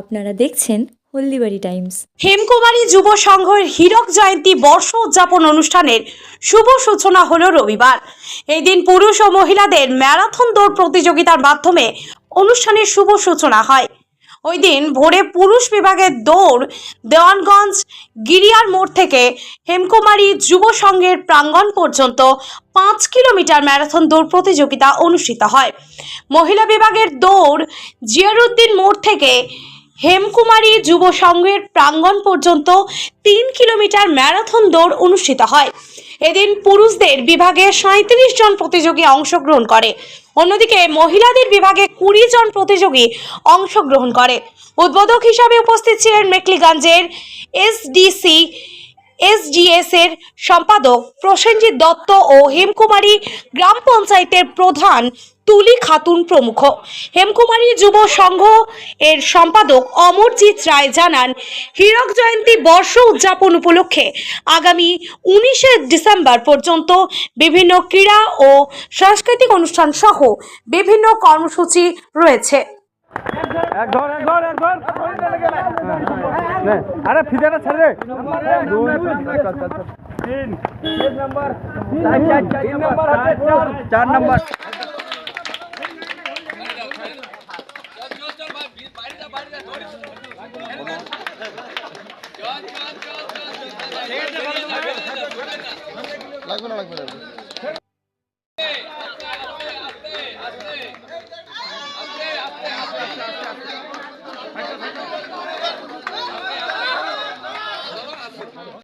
আপনারা দেখছেন হলদিবাড়ি টাইমস। হেমকুমারী যুব সংঘের হীরক জয়ন্তী বর্ষ উদযাপন অনুষ্ঠানের শুভ সূচনা হলো রবিবার। এই দিন পুরুষ ও মহিলাদের ম্যারাথন দৌড় প্রতিযোগিতার মাধ্যমে অনুষ্ঠানের শুভ সূচনা হয়। ওই দিন ভোরে পুরুষ বিভাগের দৌড় দেওয়ানগঞ্জ গিরিয়ার মোড় থেকে হেমকুমারী যুব সংঘের প্রাঙ্গণ পর্যন্ত পাঁচ কিলোমিটার ম্যারাথন দৌড় প্রতিযোগিতা অনুষ্ঠিত হয়। মহিলা বিভাগের দৌড় জিয়ারুদ্দিন মোড় থেকে হেমকুমারী যুব সংঘের প্রাঙ্গণ পর্যন্ত তিন কিলোমিটার ম্যারাথন দৌড় অনুষ্ঠিত হয়। এদিন পুরুষদের বিভাগে সাঁত্রিশ জন প্রতিযোগী অংশগ্রহণ করে। অন্যদিকে মহিলাদের বিভাগে কুড়ি জন প্রতিযোগী অংশগ্রহণ করে। উদ্বোধক হিসাবে উপস্থিত ছিলেন মেকলিগঞ্জের এসডিসি এসডিএস এর সম্পাদক প্রসেনজিৎ দত্ত ও হেমকুমারী গ্রাম পঞ্চায়েতের প্রধান তুলি খাতুন প্রমুখ। হেমকুমারী যুব সংঘ এর সম্পাদক অমরজিৎ রায় জানান, হীরক জয়ন্তী বর্ষ উদযাপন উপলক্ষে আগামী উনিশে ডিসেম্বর পর্যন্ত বিভিন্ন ক্রীড়া ও সাংস্কৃতিক অনুষ্ঠান সহ বিভিন্ন কর্মসূচি রয়েছে। আরে ফিতাটা ছেড়ে চার নাম্বার। লাগবে না লাগবে না।